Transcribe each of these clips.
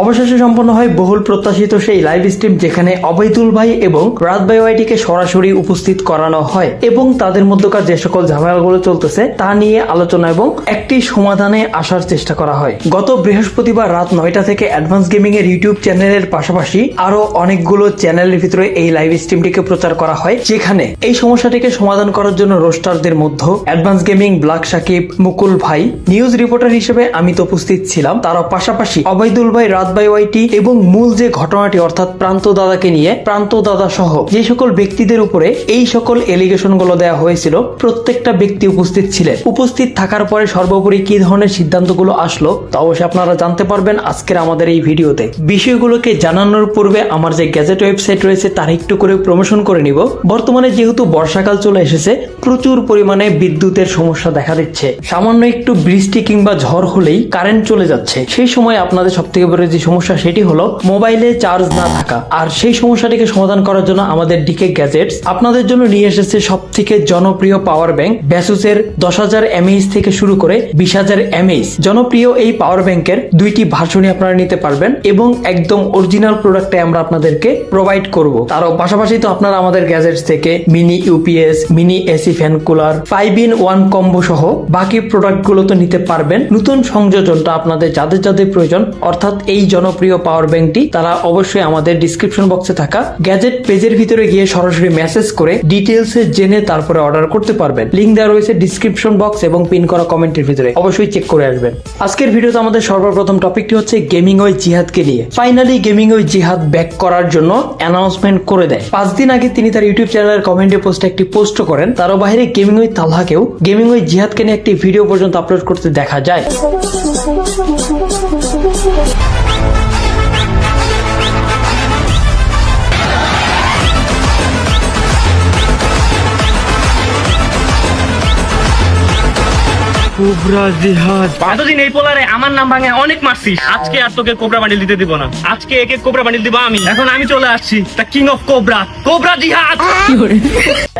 অবশেষে সম্পন্ন হয় বহুল প্রত্যাশিত সেই লাইভ স্ট্রিম যেখানে অবৈতুল ভাই এবং রাত ভাই ওয়াইটিকে সরাসরি উপস্থিত করানো হয় এবং তাদের মধ্যকার যে সকল ঝামেলাগুলো চলতেছে তা নিয়ে আলোচনা এবং একটি সমাধানে আসার চেষ্টা করা হয়। গত বৃহস্পতিবার রাত নয়টা থেকে অ্যাডভান্স গেমিং এর ইউটিউব চ্যানেলের পাশাপাশি আরও অনেকগুলো চ্যানেলের ভিতরে এই লাইভ স্ট্রিমটিকে প্রচার করা হয়, যেখানে এই সমস্যাটিকে সমাধান করার জন্য রোস্টারদের মধ্যে advance gaming black Sakib, Mukul ভাই নিউজ রিপোর্টার হিসেবে আমি তো উপস্থিত ছিলাম। তার পাশাপাশি অবৈদুল ভাই রাত ভাই ওয়াইটি এবং মূল যে ঘটনাটি, অর্থাৎ প্রান্ত দাদাকে নিয়ে প্রান্ত দাদা সহ যে সকল ব্যক্তিদের উপরে এই সকল এলিগেশনগুলো দেওয়া হয়েছিল, প্রত্যেকটা ব্যক্তি উপস্থিত ছিলেন। উপস্থিত থাকার পরে সর্বোপরি কি ধরনের আসলো তা অবশ্যই আপনারা জানতে পারবেন আজকের আমাদের এই ভিডিওতে। বিষয়গুলোকে জানানোর পূর্বে আমার যে গ্যাজেট ওয়েবসাইট রয়েছে, তার একটু করে প্রমোশন করে নিব। বর্তমানে যেহেতু বর্ষাকাল চলে এসেছে, প্রচুর পরিমাণে বিদ্যুতের সমস্যা দেখা দিচ্ছে। সামান্য একটু বৃষ্টি কিংবা ঝড় হলেই কারেন্ট চলে যাচ্ছে। সেই সময় আপনাদের সব থেকে বড় যে সমস্যা সেটি হলো মোবাইলে চার্জ না থাকা। আর সেই সমস্যাটিকে সমাধান করার জন্য আমাদের ডিকে গ্যাজেটস আপনাদের জন্য নিয়ে এসেছে সব থেকে জনপ্রিয় পাওয়ার ব্যাংক ব্যাসুসের দশ হাজার এমএইচ থেকে শুরু করে বিশ হাজার এমএইচ জনপ্রিয় এই পাওয়ার ব্যাংকের দুইটি ভার্সনই আপনারা নিতে পারবেন এবং একদম অরিজিনাল প্রোডাক্টে আমরা আপনাদেরকে প্রোভাইড করব। তারও পাশাপাশি তো আপনারা আমাদের গ্যাজেটস থেকে mini UPS mini AC fan cooler five in one combo সহ বাকি প্রোডাক্টগুলো তো নিতে পারবেন। নতুন সংযোজনটা আপনাদের যাদের যাদের প্রয়োজন, অর্থাৎ এই জনপ্রিয় পাওয়ার ব্যাংকটি তারা অবশ্যই আমাদের ডিসক্রিপশন বক্সে থাকা গ্যাজেট পেজের ভিতরে গিয়ে সরাসরি মেসেজ করে ডিটেলস জেনে তারপরে অর্ডার করতে পারবেন। লিঙ্ক দেওয়া রয়েছে ডিসক্রিপশন বক্স এবং পিন করা কমেন্টের ভিতরে। অবশ্যই চেক করে আসবেন। আজকের ভিডিওতে আমাদের সর্বপ্রথম টপিকটি হচ্ছে গেমিং ওই জিহাদকে নিয়ে। ফাইনালি গেমিং ওই জিহাদ ব্যাক করার জন্য অ্যানাউন্সমেন্ট করে দেয়। পাঁচ দিন আগে তিনি তার ইউটিউব চ্যানেলের কমেন্টে পোস্টে একটি পোস্ট করেন। তারও বাইরে গেমিং ওই তালহাকেও গেমিং ওই জিহাদকে নিয়ে একটি ভিডিও পর্যন্ত আপলোড করতে দেখা যায়। কোবরা জিহাদ। এতদিন এই পোলারে আমার নাম ভাঙে অনেক মারছিস। আজকে আর তোকে কোবরা বান্ডিল দিতে দিব না। আজকে একে কোবরা বান্ডিল দিব আমি। এখন আমি চলে আসছি the king of cobra. Cobra Jihad!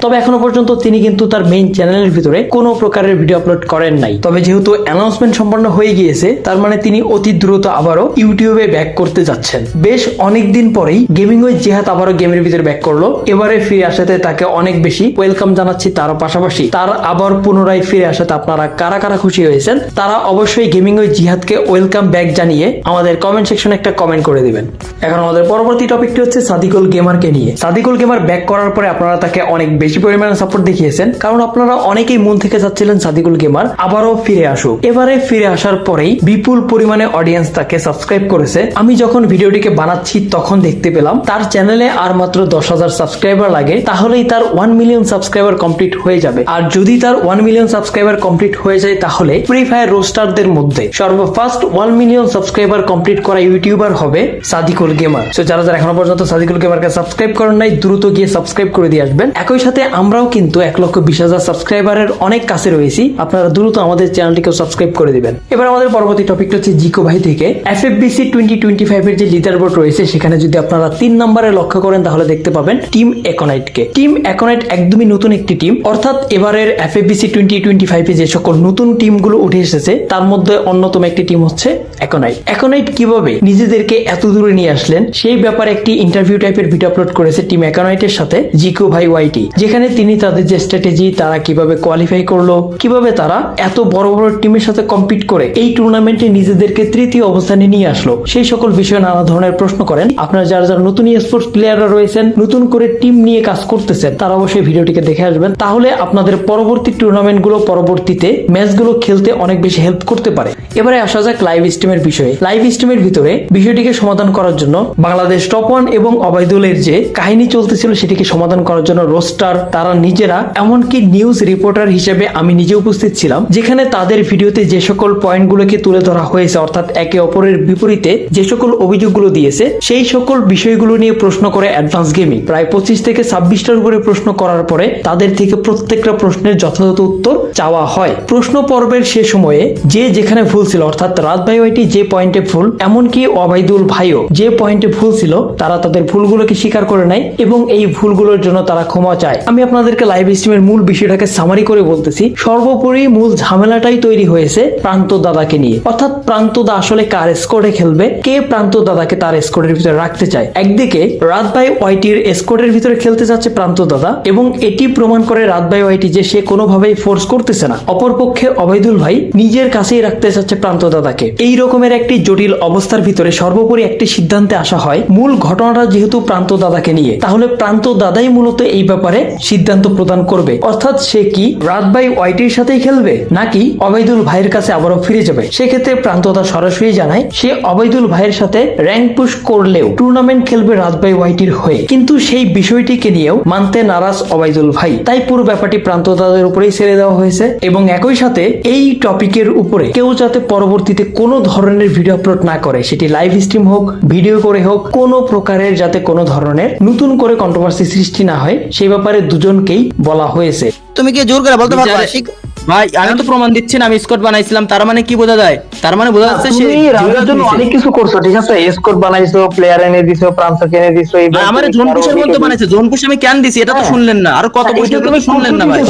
তবে এখনও পর্যন্ত তিনি কিন্তু তার মেইন চ্যানেলের ভিতরে কোনো প্রকারের ভিডিও আপলোড করেন নাই। তবে যেহেতু অ্যানাউন্সমেন্ট সম্পন্ন হয়ে গিয়েছে তার মানে তিনি অতি দ্রুত আবারও ইউটিউবে ব্যাক করতে যাচ্ছেন। বেশ অনেক দিন পরেই গেমিং ওই জেহাদ আবারও গেমের ভিতরে ব্যাক করল। এবারে ফিরে আসাতে তাকে অনেক বেশি ওয়েলকাম জানাচ্ছি তারও পাশাপাশি। তার আবার পুনরায় ফিরে আসাতে আপনারা কারা কারা খুশি হয়েছেন, তারা অবশ্যই গেমিং ওই জিহাদকে ওয়েলকাম ব্যাক জানিয়ে আমাদের কমেন্ট সেকশনে একটা কমেন্ট করে দিবেন। এখন আমাদের পরবর্তী টপিকটি হচ্ছে সাদিকুল গেমারকে নিয়ে। সাদিকুল গেমার ব্যাক করার পরে আপনারা তাকে অনেক বেশি পরিমাণে সাপোর্ট দেখিয়েছেন, কারণ আপনারা অনেকেই মন থেকে চাচ্ছিলেন সাদিকুল গেমার আবারও ফিরে আসুক। এবারে ফিরে আসার পরেই বিপুল পরিমাণে অডিয়েন্স তাকে সাবস্ক্রাইব করেছে। আমি যখন ভিডিওটিকে বানাচ্ছি তখন দেখতে পেলাম, তার চ্যানেলে আর মাত্র দশ হাজার সাবস্ক্রাইবার লাগে, তাহলেই তার ওয়ান মিলিয়ন সাবস্ক্রাইবার কমপ্লিট হয়ে যাবে। আর যদি তার ওয়ান মিলিয়ন সাবস্ক্রাইবার কমপ্লিট হয়ে যায় তাহলে ফ্রি ফায়ার রোস্টারদের মধ্যে সর্বফার্স্ট ওয়ান মিলিয়ন সাবস্ক্রাইবার কমপ্লিট করা ইউটিউবার হবে সাদিকুল গেমার। তো যারা যারা এখনও পর্যন্ত সাদিকুল গেমারকে সাবস্ক্রাইব করেন নাই, দ্রুত গিয়ে সাবস্ক্রাইব করে দিয়ে আসবেন। একই সাথে আমরাও কিন্তু এক লক্ষ বিশ হাজার সাবস্ক্রাইবারের অনেক কাছে রয়েছি। আপনারা দ্রুত আমাদের চ্যানেলটিকেও সাবস্ক্রাইব করে দিবেন। এবার আমাদের পরবর্তী টপিকটা হচ্ছে জিকো ভাই থেকে। F F BC twenty twenty five এর যে লিডার বোর্ড রয়েছে, সেখানে যদি আপনারা তিন নম্বরে লক্ষ্য করেন, তাহলে দেখতে পাবেন টিম একনাইট কে টিম একনাইট একদমই নতুন একটি টিম অর্থাৎ এবারের F F BC twenty twenty ফাইভে যে সকল নতুন টিমগুলো উঠে এসেছে, তার মধ্যে অন্যতম একটি টিম হচ্ছে একনাইট একনাইট কীভাবে নিজেদেরকে এত দূরে নিয়ে আসলেন, সেই ব্যাপারে একটি ইন্টারভিউ টাইপের ভিডিও আপলোড করেছে টিম একনাইটের সাথে জিকো ভাই ওয়াইটি যেখানে তিনি তাদের যে স্ট্র্যাটেজি তারা কীভাবে কোয়ালিফাই করল, কীভাবে তারা এত বড় বড় টিমের সাথে কম্পিট করে এই টুর্নামেন্টে নিজেদেরকে তৃতীয় অবস্থানে নিয়ে আসলো। সেই সকল বিষয়ে নানা ধরনের প্রশ্ন করেন। আপনারা যারা যারা নতুন স্পোর্টস প্লেয়াররা রয়েছেন, নতুন করে টিম নিয়ে কাজ করতেছেন, তারা অবশ্যই ভিডিওটিকে দেখে আসবেন। তাহলে আপনাদের পরবর্তী টুর্নামেন্টগুলো পরবর্তীতে ম্যাচগুলো খেলতে অনেক বেশি হেল্প করতে পারে। এবারে আসা যাক লাইভ স্ট্রিমের বিষয়ে। লাইভ স্ট্রিমের ভিতরে বিষয়টিকে সমাধান করার জন্য বাংলাদেশ টপ ওয়ান এবং অবায়দুলের যে কাহিনী চলতেছিল সেটিকে সমাধান করার জন্য রোস্টার তারা নিজেরা, এমনকি নিউজ রিপোর্টার হিসেবে আমি নিজে উপস্থিত ছিলাম, যেখানে তাদের ভিডিওতে যে সকল পয়েন্টগুলোকে তুলে ধরা হয়েছে, অর্থাৎ একে অপরের বিপরীতে যে সকল অভিযোগগুলো দিয়েছে, সেই সকল বিষয়গুলো নিয়ে প্রশ্ন করে অ্যাডভান্স গেমিং প্রায় পঁচিশ থেকে ছাব্বিশটার উপরে প্রশ্ন করার পরে তাদের থেকে প্রত্যেকটা প্রশ্নের যথাযথ উত্তর চাওয়া হয়। প্রশ্ন পর্বের সে সময়ে যে যেখানে ভুল ছিল, অর্থাৎ রাত ভাই ওয়াইটি যে পয়েন্টে ভুল, এমনকি অবাইদুল ভাইও যে পয়েন্টে ভুল ছিল, তারা তাদের ভুলগুলোকে স্বীকার করে নেয় এবং এই ভুলগুলোর জন্য তারা ক্ষমা চায়। আমি আপনাদেরকে লাইভ স্ট্রিমের মূল বিষয়টাকে সামারি করে বলতেছি। সর্বোপরি মূল ঝামেলাটাই তৈরি হয়েছে প্রান্ত দাদাকে নিয়ে। অর্থাৎ প্রান্ত দা আসলে কার স্কোরে খেলবে? কে প্রান্ত দাদাকে তার স্কোরের ভিতরে রাখতে চায়? একদিকে রাত ভাই ওয়াইটির স্কোরের ভিতরে খেলতে যাচ্ছে প্রান্ত দাদা এবং এটি প্রমাণ করে রাত ভাই ওয়াইটি যে সে কোনোভাবেই ফোর্স করতেছে না। অপরপক্ষে অবৈদুল ভাই নিজের কাছেই রাখতে চাচ্ছে প্রান্ত দাদাকে। এই রকমের একটি জটিল অবস্থার ভিতরে সর্বোপরি একটি সিদ্ধান্তে আসা হয় মূল ঘটনাটা যেহেতু প্রান্ত দাদাকে নিয়ে। তাহলে প্রান্ত দাদাই মূলত এই ব্যাপারে সিদ্ধান্ত প্রদান করবে। অর্থাৎ সে কি রাত ভাই ওয়াইটির সাথেই খেলবে, নাকি অবৈদুল ভাইয়ের কাছে আবারও ফিরে যাবে? সেক্ষেত্রে প্রান্তদা সরাসরি জানায়, সে অবৈদুল ভাইয়ের সাথে র্যাঙ্ক পুশ করলেও টুর্নামেন্ট খেলবে রাত ভাই ওয়াইটির হয়ে। কিন্তু সেই বিষয়টিকে নিয়েও মানতে নারাজ অবৈদুল ভাই। তাই পুরো ব্যাপারটি প্রান্তদাদের উপরেই ছেড়ে দেওয়া হয়েছে এবং একই সাথে এই টপিকের উপরে কেউ যাতে পরবর্তীতে কোনো ধরনের ভিডিও আপলোড না করে সেটি লাইভ স্ট্রিম হোক ভিডিও করে হোক কোনো প্রকারের যাতে কোনো ধরনের নতুন করে কন্ট্রোভার্সি সৃষ্টি না হয় সেই ব্যাপারে দুজনকেই বলা হয়েছে। তুমি কি জোর করে বলতে শিখ- ভাই আমি তো প্রমাণ দিচ্ছি না আমি স্কট বানাইছিলাম তার মানে কি বোঝা যায়? তার মানে বোঝা যাচ্ছে সে রাজার জন্য অনেক কিছু করছ ঠিক আছে? স্কোর বানাইছো প্লেয়ার এনে দিছো প্রান্ত এনে দিছো এই ভাই আমার জোন পুশের মধ্যে বানাইছে জোন পুশ আমি কেন দিছি এটা তো হ্যাঁ। শুনলেন না আর কত হ্যাঁ, তুমি তুমি শুনলেন না ভাই।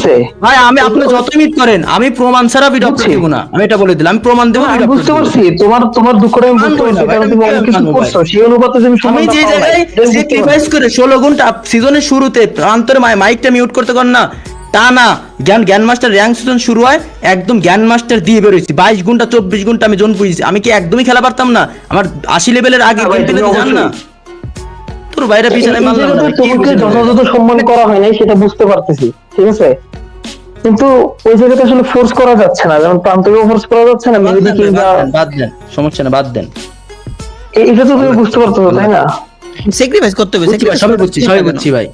ভাই আমি আপনি যতই মিট করেন আমি প্রমাণ ছাড়া ভিডিও বুঝছি। দিব না আমি এটা বলে দিলাম আমি প্রমাণ দেবো আমি বুঝতে পারছি তোমার তোমার দুঃখটা আমি বুঝতে পারছি কারণ তুমি অনেক কিছু করছ সেই অনুপাতে তুমি আমি যে জায়গায় এটা বুঝতে করে ষোলো ঘণ্টা সিজনের শুরুতে প্রান্তরে মাইকটা মিউট করতে কর না তা না জ্ঞান জ্ঞান মাস্টার র্যাঙ্ক সিজন শুরু হয় একদম জ্ঞান মাস্টার দিয়ে বেরোইছি। বাইশ ঘণ্টা চব্বিশ ঘণ্টা আমি জোন বুঝেছি আমি কি একদমই খেলা পারতাম না? আমার আশি লেভেলের আগে গেম জান না? তোর বাইরে পিছনে মারলাম না তোমাকে যথাযথ সম্মান করা হয় নাই সেটা বুঝতে পারতেছি ঠিক আছে? কিন্তু ওই জায়গাতে আসলে ফোর্স করা যাচ্ছে না যেমন প্রান্তকেও ফোর্স করা যাচ্ছে না বাদ মেহেদি দেন কিংবা বাদ দেন, সমস্যা না বাদ দেন। এটা তো তুমি বুঝতে পারতো তাই না? স্যাক্রিফাইস করতে হবে ভাই, সবই বুঝছি সবই বুঝছি ভাই।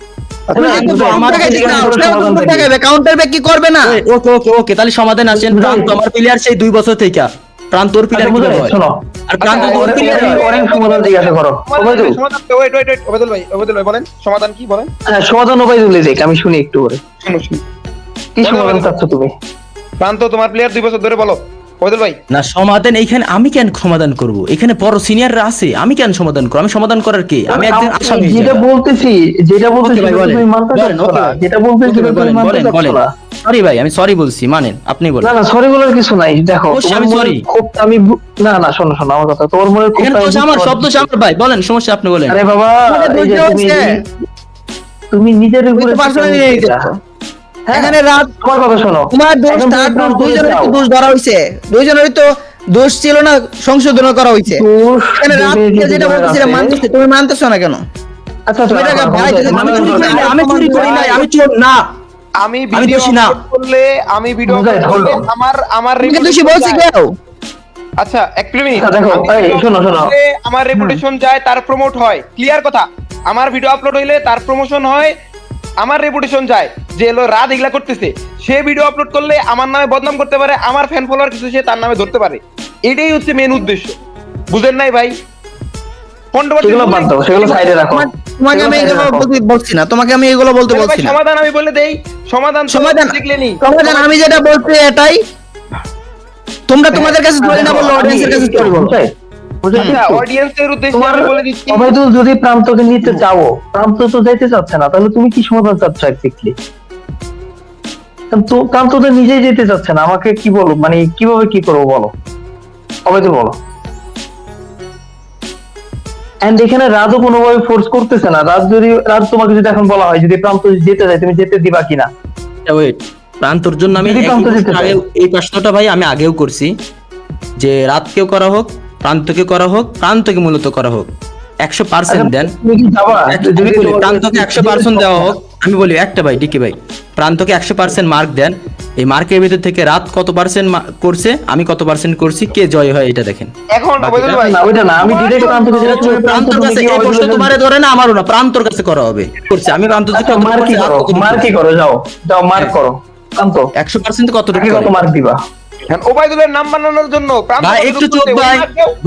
আচ্ছা, সমাধান কাউন্টার ব্যাক কি করবে না? ওকে ওকে ওকে তাহলে সমাধান আসেন প্রান্ত আমার প্লেয়ার সেই দুই বছর থেকে। প্রান্তর প্লেয়ার কি শোনো। আর প্রান্ত প্লেয়ার ওরে- ওরে সমাধান জিজ্ঞাসা করো। Obaidul, wait wait wait Obedul ভাই ওবেদুল ভাই বলেন সমাধান কি বলেন? হ্যাঁ, সমাধান দেখ আমি শুনি একটু করে শুনো শুনো কি সমাধান বলো। চাচ্ছ তুমি? প্রান্ত তোমার প্লেয়ার দুই বছর ধরে বলো। ওবেদুল ভাই। না সমাধান এইখানে আমি কেন সমাধান করব? এখানে বড় সিনিয়ররা আছে আমি কেন সমাধান করব? আমি সমাধান করার কে? আমি একদিন আমি আসামি যেটা বলতেছি যেটা বলতেছি ভাই বলেন তুমি মানতে। যেটা বলতেছি ভাই, তুমি বলেন মানতে সরি ভাই আমি সরি বলছি মানেন আপনি বলেন। না না সরি বলার কিছু নাই দেখো অবশ্যই আমি। ক্ষোভটা আমি না না শোনো শোনো আমার কথা তোমার এখানে ক্ষোভটা আমার পারছি। আমার ভাই বলেন সমস্যা আপনি বলেন। আরে বাবা দোষ তুমি নিজের উপরে এখানে রাত তোমার কথা শোনো। তোমার দোষ তার দোষ দুইজনের তো দোষ ধরা হইছে। দুইজনেরই তো দোষ ছিল না সংশোধন করা হইছে। এখানে রাত যেটা বলতেছিলে মানতেছে তুমি মানতেছো না কেন? আচ্ছা তুমি এটাকে ভাই আমি চুরি করি নাই, আমি চুরি না। আমি ভিডিও না। করলে আমি ভিডিও. আমার আমার দোষী বলছি। কেউ? আচ্ছা এক মিনিট আচ্ছা, দেখো, এই, শোনো, শোনো। আমার রেপুটেশন যায় তার প্রমোট হয়। ক্লিয়ার কথা? আমার ভিডিও আপলোড হইলে তার প্রমোশন হয় আমার রেপুটেশন যায় যে এলো রাত এগুলা করতেছে। সে ভিডিও আপলোড করলে আমার নামে বদনাম করতে পারে আমার ফ্যান ফলোয়ার কিছু সে তার নামে ধরতে পারে। এটাই হচ্ছে মেন উদ্দেশ্য। বুঝেন নাই ভাই? controversy সেগুলো বাদ দাও সেগুলো সাইডে রাখো। তোমাকে আমি এগুলো বলছি না তোমাকে আমি এগুলো বলতে বলছি না। সমাধান আমি বলে দেই। সমাধান সমাধান দেখলেনি সমাধান আমি যেটা বলছি এটাই। তোমরা তোমাদের কাছে ধরে না বলল অডিয়েন্সের কাছে ধরে বলো আচ্ছা দিচ্ছি? অডিয়েন্সের উদ্দেশ্যে তোমার আমি বলে দিচ্ছি অবৈধ যদি প্রান্তকে নিতে চাও প্রান্ত তো যাইতে চাচ্ছে না তাহলে তুমি কি সমাধান চাচ্ছ একদিকলি প্রান্ত তো নিজেই যেতে চাচ্ছে না আমাকে কি বলো? মানে কীভাবে কি করব বলো? অবৈধ বলো। এন্ড এখানে রাজও কোনোভাবে ফোর্স করতেছে না। রাজ যদি রাজ তোমাকে যদি এখন বলা হয় যদি প্রান্ত যেতে যায় তুমি যেতে দিবা কিনা? ওয়েট প্রান্তর জন্য আমি এই প্রশ্নটা ভাই আমি আগেও করছি যে রাতকেও করা হোক প্রান্তকে করা হোক প্রান্তকে মূলত করা হোক। একশো পার্সেন্ট দেন। বলি, তোমার- প্রান্তকে একশো পার্সেন্ট দেওয়া হোক আমি বলি একটা ভাই ডিকি ভাই। প্রান্তকে একশো পার্সেন্ট মার্ক দেন। এই মার্কের ভিতর থেকে রাত কত পার্সেন্ট করছে আমি কত পার্সেন্ট করছি কে জয় হয় এটা দেখেন। প্রান্তর কাছে এই প্রশ্ন তোমারে ধরে না আমারও না প্রান্তর কাছে করা হবে। করছে আমি প্রান্ত আচ্ছা মার করো? যাও। যাও মার্ক করো। একশো পার্সেন্ট কত তুমি কত মার্ক দিবা? ওবাইদুলের নাম বানানোর জন্য ভাই একটু চুপ ভাই।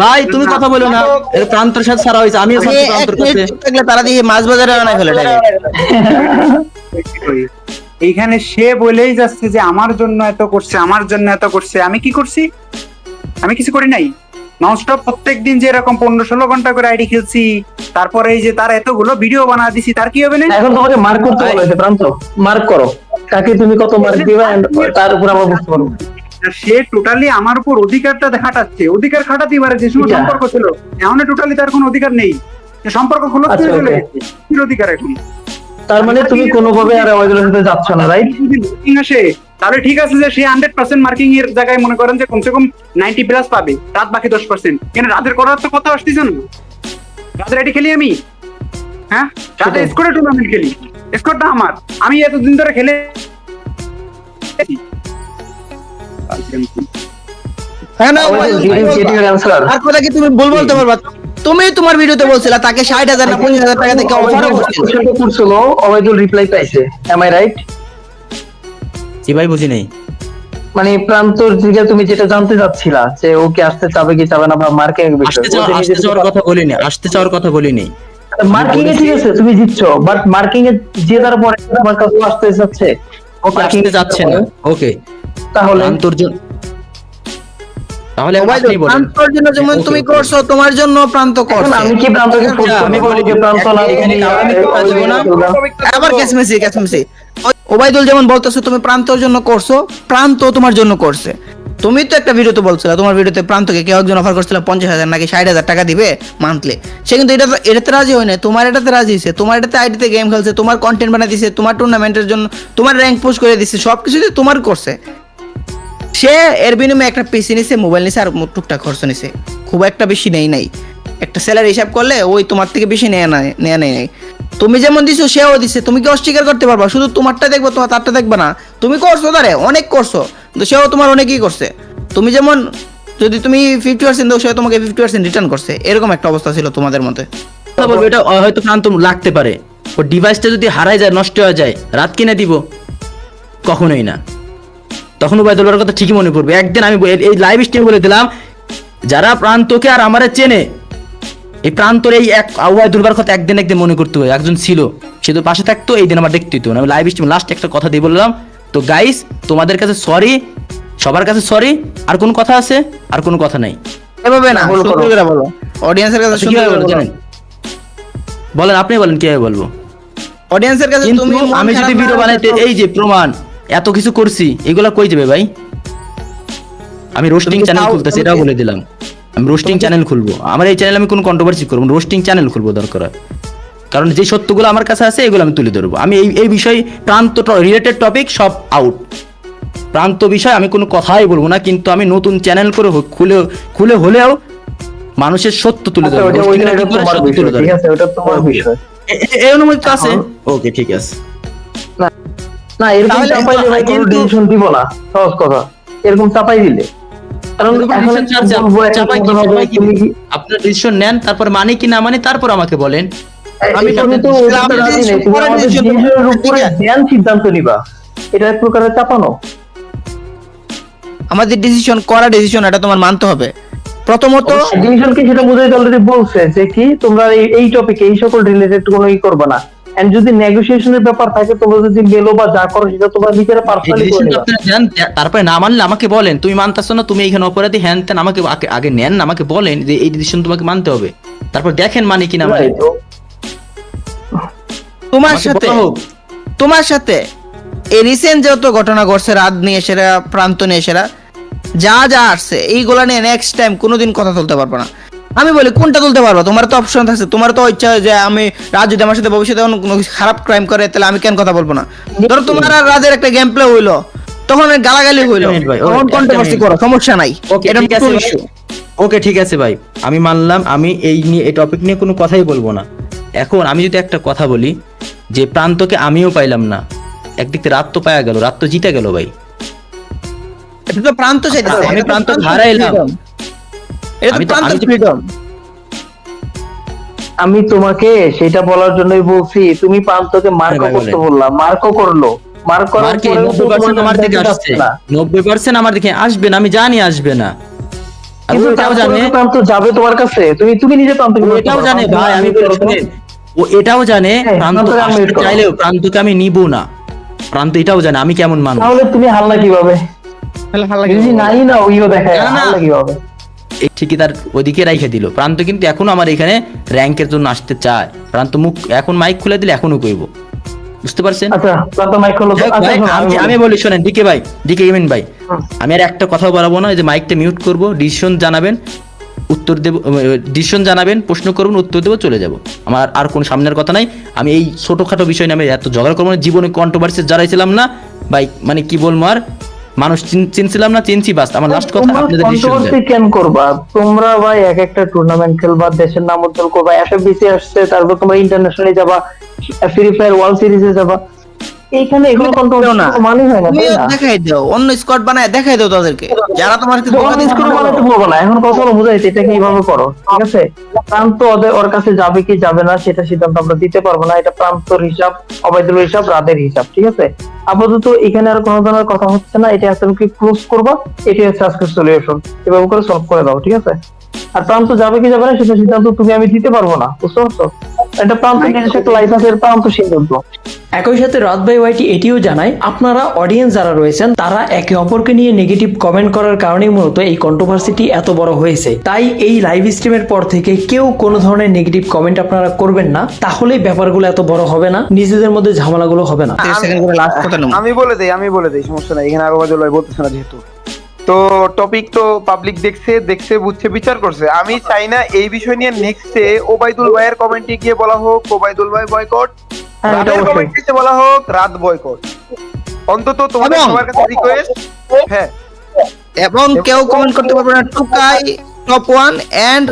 ভাই তুমি কথা বলো না। এর প্রান্তর সাথে সারা আমিও সাথে প্রান্তর কাছে থাকলে তারা দিয়ে মাছ বাজারে আনা ফেলে এইখানে সে বলেই যাচ্ছে যে আমার জন্য এত করছে আমার জন্য এত করছে। আমি কি করছি? আমি কিছু করি নাই? ননস্টপ প্রত্যেক দিন যে এরকম পনেরো ষোলো ঘণ্টা করে আইডি খেলছি তারপরে এই যে তার এতগুলো ভিডিও বানা দিছি তার কি হবে না? এখন তোমাকে মার্ক করতে বলেছে প্রান্ত মার্ক করো। কাকে তুমি কত মার্ক দিবা তার উপর আমরা বুঝতে পারব সে টোটালি আমার উপর অধিকারটা খাটাচ্ছে অধিকার খাটাতে পারে যে সময় সম্পর্ক ছিল। এখন টোটালি তার কোনো অধিকার নেই। সম্পর্ক খোলা আচ্ছা, চলে অধিকার এখন? তার মানে তুমি কোনোভাবে আর ওইগুলোর সাথে যাচ্ছ না রাইট মার্কিং আসে তাহলে ঠিক আছে যে সে হান্ড্রেড পার্সেন্ট মার্কিং এর জায়গায় মনে করেন যে কমসে কম নাইনটি প্লাস পাবে। রাত বাকি দশ পার্সেন্ট কেন রাতের করার তো কথা আসতেছে না? রাতের আইডি খেলি আমি? হ্যাঁ? রাতে স্কোরে টুর্নামেন্ট খেলি। স্কোরটা আমার। আমি এতদিন ধরে খেলে হ্যাঁ না আর কথা কি তুমি ভুল বলতে পারবা? তুমি তোমার ভিডিওতে বলছিলা তাকে ষাট হাজার না পঞ্চাশ হাজার টাকা থেকে অফারও করছিল অবৈধুল রিপ্লাই পাইছে। এম আই রাইট জি ভাই বুঝি নাই। মানে প্রান্তর দিকে তুমি যেটা জানতে চাচ্ছিলা যে ও কি আসতে চাবে কি চাবে না বা মার্কিং আসতে চাওয়ার কথা বলিনি আসতে চাওয়ার কথা বলিনি। মার্কিং এ ঠিক আছে তুমি জিতছ বাট মার্কিং এ যে তার পরে তোমার কাছে আসতে যাচ্ছে আসতে যাচ্ছে না। ওকে তাহলে তাহলে যেমন তুমি করছ তোমার জন্য প্রান্ত করছ। আমি কি প্রান্তকে আমি বলি যে প্রান্ত না এখানে? আবার ক্যাসমেসি ক্যাসমেসি ওবাইদুল যেমন বলতেছো তুমি প্রান্তর জন্য করছ প্রান্ত তোমার জন্য করছে। তুমি তো একটা ভিডিওতে বলছিলে, তোমার ভিডিওতে প্রান্তকে কেউ একজন অফার করছিল পঞ্চাশ হাজার, নাকি ষাট হাজার টাকা দিবে মান্থলি সে কিন্তু এটা এটাতে রাজি হয় না তোমার এটাতে রাজি হয়েছে, তোমার এটাতে আইডিতে গেম খেলছে, তোমার কন্টেন্ট বানাই দিছে, তোমার টুর্নামেন্টের জন্য, তোমার র্যাঙ্ক পোস্ট করে দিচ্ছে সব কিছুতে তোমার করছে। সে এর বিনিময়ে একটা পিসি নিছে মোবাইল নিছে, আর টুকটাক খরচ নিছে। খুব একটা বেশি নেই নাই। একটা স্যালারি হিসাব করলে ওই তোমার থেকে বেশি নেয়া নেয়া নেই নাই। তুমি যেমন দিছো, সেও দিছে, তুমি কি অস্বীকার করতে পারবা? শুধু তোমারটা দেখব, তোমার তারটা দেখবে না। তুমি করছ তারে, অনেক করছ। কিন্তু সেও তোমার অনেকই করছে। তুমি যেমন, যদি তুমি ফিফটি পার্সেন্ট দাও, সেও তোমাকে ফিফটি পার্সেন্ট রিটার্ন করছে। এরকম একটা অবস্থা ছিল তোমাদের কথা বলব, এটা হয়তো প্রান্ত লাগতে পারে। ও ডিভাইসটা যদি হারায় যায়, নষ্ট হয়ে যায়, রাত কিনে দিব? কখনোই না। তখন উবায়দুল্লাহর কথা ঠিকই মনে পড়বে। একদিন আমি এই লাইভ স্ট্রিম বলে দিলাম, যারা প্রান্তকে আর আমারে চেনে, এই প্রান্তর এই এক উবায়দুল্লাহর কথা একদিন একদিন মনে করতে হয়। একজন ছিল, সে তো পাশে থাকতো, এই দিন আমার দেখতে হতো আমি লাইভ স্ট্রিম লাস্ট একটা কথা দিয়ে বললাম তো গাইস তোমাদের কাছে সরি সবার কাছে সরি আর কোনো কথা আছে? আর কোনো কথা নাই। এভাবে না করো। সুন্দর করে। বলো। অডিয়েন্সের কাছে আচ্ছা, সুন্দর করে বলো জানেন? বলেন আপনি বলেন কীভাবে বলব? অডিয়েন্সের কাছে তুমি আমি যদি ভিডিও বানাইতে এই যে প্রমাণ এত কিছু করছি এগুলা কই যাবে ভাই? আমি রোস্টিং চ্যানেল খুলতেছি এটাও বলে দিলাম। আমি রোস্টিং চ্যানেল খুলবো। আমার এই চ্যানেল আমি কোনো কন্ট্রোভার্সি করব রোস্টিং চ্যানেল খুলবো দরকার হয়। কারণ যে সত্যগুলো আমার কাছে আছে এগুলো আমি তুলে ধরবো। আমি এই এই বিষয় প্রান্ত রিলেটেড টপিক সব আউট প্রান্ত বিষয় আমি কোনো কথাই বলব না কিন্তু আমি নতুন চ্যানেল করে খুলে খুলে হলেও মানুষের সত্য তুলে আচ্ছা, ধরবো। এই অনুমতি আছে ওকে ঠিক আছে। না এরকম চাপাইলে ভাই কোনো ডিসিশন দিব না সহজ কথা। এরকম চাপাই দিলে। চাপাই চাপাই আপনার ডিসিশন নেন তারপর মানে কি না মানে তারপর আমাকে বলেন। আমি তো। ধ্যান সিদ্ধান্ত নিবা। এটা এক প্রকারের চাপানো। আমাদের ডিসিশন করা ডিসিশন এটা তোমার মানতে হবে। প্রথমত ডিসিশন কি সেটা অলরেডি বলছে যে কি তোমরা এই- টপিকে এই সকল রিলেটেড কোনো ই করবে না। এন্ড যদি নেগোসিয়েশনের ব্যাপার থাকে তোমরা যদি মেলো বা যা করো সেটা তোমরা নিজেরা পার্সোনালি তারপরে না মানলে আমাকে বলেন তুমি মানতেছো না তুমি এখানে অপরাধী হ্যান তেন আমাকে আগে- নেন না আমাকে বলেন যে এই ডিসিশন তোমাকে মানতে হবে। তারপর দেখেন মানে কি না মানে তোমার সাথে তোমার সাথে এই রিসেন্ট যত ঘটনা ঘটছে রাত নিয়ে সেরা প্রান্ত নিয়ে সেরা যা যা আসছে এইগুলা নিয়ে নেক্সট টাইম কোনোদিন কথা তুলতে পারব না। আমি বলি কোনটা তুলতে পারব? তোমার তো অপশন থাকছে তোমার তো ইচ্ছা যে আমি রাজ যদি আমার সাথে ভবিষ্যতে কোনো খারাপ ক্রাইম করে তাহলে আমি কেন কথা বলব না? ধরো তোমার আর রাজের একটা গেম প্লে হইল তখন গালাগালি হইল। তখন কন্ট্রোভার্সি করো সমস্যা নাই। এটা আছে নতুন ওকে ঠিক আছে ভাই। আমি মানলাম আমি এই নিয়ে এই টপিক নিয়ে কোনো কথাই বলব না। এখন আমি যদি একটা কথা বলি যে প্রান্তকে আমিও পাইলাম না একদিক থেকে রাত তো পাওয়া গেল রাত তো জিতে গেল ভাই। এটা তো প্রান্ত চাইতেছে আমি প্রান্ত হারাইলাম। এটা তো আমি প্রান্ত ফ্রিডম আমি তোমাকে সেটা বলার জন্যই বলছি তুমি প্রান্তকে মার্ক হ্যাঁ করতে বলেন। বললাম মার্কও করল। মার্ক করার মার্কে পার্সেন্ট আমার দিকে আসছে। যাচ্ছে না। নব্বই পার্সেন্ট আমার দিকে আসবে না আমি জানি আসবে না। কিন্তু ও এটাও তারপরেও জানে। প্রান্ত যাবে তোমার কাছে। তুমি তুমি নিজে প্রান্ত এটাও জানে ভাই আমি ও এটাও জানে হ্যাঁ, প্রান্ত। চাইলেও প্রান্তকে আমি নিব না। প্রান্ত এটাও জানে আমি কেমন মানুষ? তাহলে তুমি হাল্লা কীভাবে? নাই না ওইও দেখায়। হাল্লা কীভাবে? ঠিকই তার ওদিকে রাইখে দিল। প্রান্ত কিন্তু এখনও আমার এখানে র্যাঙ্কের জন্য আসতে চায়। প্রান্ত মুখ এখন মাইক খুলে দিলে এখনও কইব। বুঝতে পারছেন? আচ্ছা আচ্ছা আমি আমি বলি শোনেন ডিকে ভাই ডিকে ইমিন ভাই। আমি আর একটা কথা বলাবো না এই যে মাইকটা মিউট করব ডিসিশন জানাবেন। উত্তর দেব ডিসিশন জানাবেন প্রশ্ন করবেন উত্তর দেবো চলে যাব। আমার আর কোনো সামনের কথা নাই। আমি এই ছোটখাটো বিষয় নিয়ে আমি এত ঝগড়া করব না জীবনে কন্ট্রোভার্সি জড়াইছিলাম না ভাই মানে কি বলব আর? মানুষ চিনছিলাম না চিনছি বাস আমার লাস্ট কথা আপনাদের ডিসিশন কেন করবা? তোমরা ভাই এক একটা টুর্নামেন্ট খেলবা দেশের নাম উজ্জ্বল করবা এফএফবিসি আসছে তারপর তোমরা ইন্টারন্যাশনালি যাবা ফ্রি ফায়ার ওয়ার্ল্ড সিরিজে যাবা। এইখানে এগুলো কন্ট্রোল না। মানে হয় না দেখাই দাও অন্য স্কোয়াড বানায় দেখাই দাও তাদেরকে। যারা তোমাকে বানাতে বলব না এখন এটাকে এইভাবে করো ঠিক আছে? প্রান্ত ওদের ওর কাছে যাবে কি যাবে না সেটা সিদ্ধান্ত আমরা দিতে পারব না এটা প্রান্তর হিসাব হিসাব রাতের হিসাব ঠিক আছে? আপাতত এখানে আর কোনো ধরনের কথা হচ্ছে না এটা আছে কি ক্লোজ করবা? এটি হচ্ছে আজকের সলিউশন এভাবে করে সলভ করে দাও ঠিক আছে? আর প্রান্ত যাবে কি যাবে না সেটা সিদ্ধান্ত তুমি আমি দিতে পারব না বুঝতে পারছ? এটা প্রান্ত নিজস্ব একটা লাইসেন্সের প্রান্ত সিদ্ধান্ত একই সাথে রাত ভাই ওয়াইটি এটিও জানায় আপনারা অডিয়েন্স যারা রয়েছেন তারা একে অপরকে নিয়ে নেগেটিভ কমেন্ট করার কারণেই মূলত এই কন্ট্রোভার্সিটি এত বড় হয়েছে। তাই এই লাইভ স্ট্রিমের পর থেকে কেউ কোনো ধরনের নেগেটিভ কমেন্ট আপনারা করবেন না তাহলেই ব্যাপারগুলো এত বড় হবে না নিজেদের মধ্যে ঝামেলাগুলো হবে না। তিরিশ সেকেন্ড করে লাস্ট আমি বলে দেই আমি বলে দেই সমস্যা নাই। এখানে আরও বলতেছে না যেহেতু। তো টপিক তো পাবলিক দেখছে দেখছে বুঝছে বিচার করছে। আমি চাই না এই বিষয় নিয়ে নেক্সটে ওবাইদুল ভাইয়ের কমেন্টে গিয়ে বলা হোক ওবাইদুল ভাই বয়কট হ্যাঁ, রাতের কমেন্টে বলা হোক রাত বয়কট অন্তত তোমাদের সবার কাছে রিকোয়েস্ট হ্যাঁ। এবং কেউ কমেন্ট করতে পারবে না Tukai top one and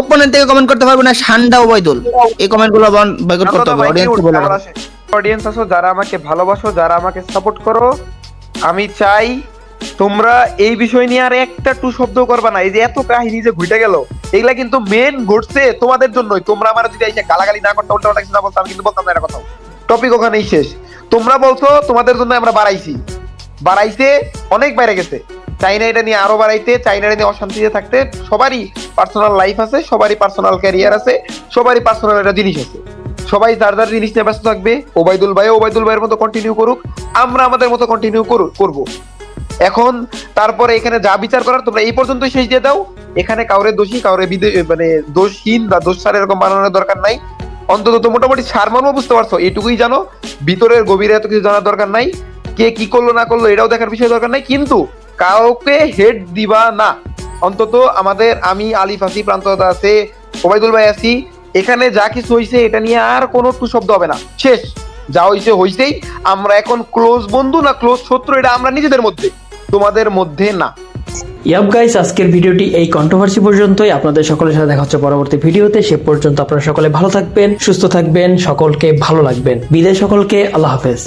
opponent থেকে কমেন্ট করতে পারবে না সান্ডা ওবাইদুল এই কমেন্টগুলো বয়কট করতে হবে অডিয়েন্স বলে অডিয়েন্স আছো যারা আমাকে ভালোবাসো যারা আমাকে সাপোর্ট করো আমি চাই তোমরা এই বিষয় নিয়ে আর একটা টু শব্দ করবা না। এই যে এত কাহিনী যে ঘুইটে গেল, এগুলা কিন্তু মেন ঘটছে তোমাদের জন্যই। তোমরা আমার যদি এসে গালাগালি না করতে, উল্টা উল্টা কিছু না কিন্তু বলতাম না এটা টপিক ওখানেই শেষ। তোমরা বলছো তোমাদের জন্য আমরা বাড়াইছি। বাড়াইছে অনেক বাইরে গেছে। চাইনা এটা নিয়ে আরও বাড়াইতে চাইনা নিয়ে অশান্তিতে থাকতে সবারই পার্সোনাল লাইফ আছে, সবারই পার্সোনাল ক্যারিয়ার আছে, সবারই পার্সোনাল একটা জিনিস আছে। সবাই যার যার জিনিস নিয়ে ব্যস্ত থাকবে ওবাইদুল ভাই ওবাইদুল ভাইয়ের মতো কন্টিনিউ করুক, আমরা আমাদের মতো কন্টিনিউ করব। এখন তারপরে এখানে যা বিচার করার তোমরা এই পর্যন্তই শেষ দিয়ে দাও। এখানে কাউরে দোষী, কাউরে মানে দোষহীন বা দোষ সার এরকম বানানোর দরকার নাই। অন্তত তো মোটামুটি সার মানও বুঝতে পারছ এটুকুই জানো। ভিতরের গভীরে এত কিছু জানার দরকার নাই। কে কি করল, না করল, এটাও দেখার বিষয় দরকার নাই। কিন্তু কাউকে হেড দিবা না। অন্তত আমাদের আমি, আলিফ আছি প্রান্ততা আছে ওবায়দুল ভাই আছি এখানে যা কিছু হয়েছে এটা নিয়ে আর কোনো টু শব্দ হবে না। শেষ। যা হয়েছে হয়েছেই আমরা এখন ক্লোজ বন্ধু না ক্লোজ শত্রু, এটা আমরা নিজেদের মধ্যে। তোমাদের মধ্যে না। ইয়াব গাইস আজকের ভিডিওটি এই কন্ট্রোভার্সি পর্যন্তই। আপনাদের সকলের সাথে দেখা হচ্ছে পরবর্তী ভিডিওতে। সে পর্যন্ত আপনারা সকলে ভালো থাকবেন, সুস্থ থাকবেন, সকলকে ভালো লাগবেন বিদায় সকলকে, আল্লাহ হাফেজ।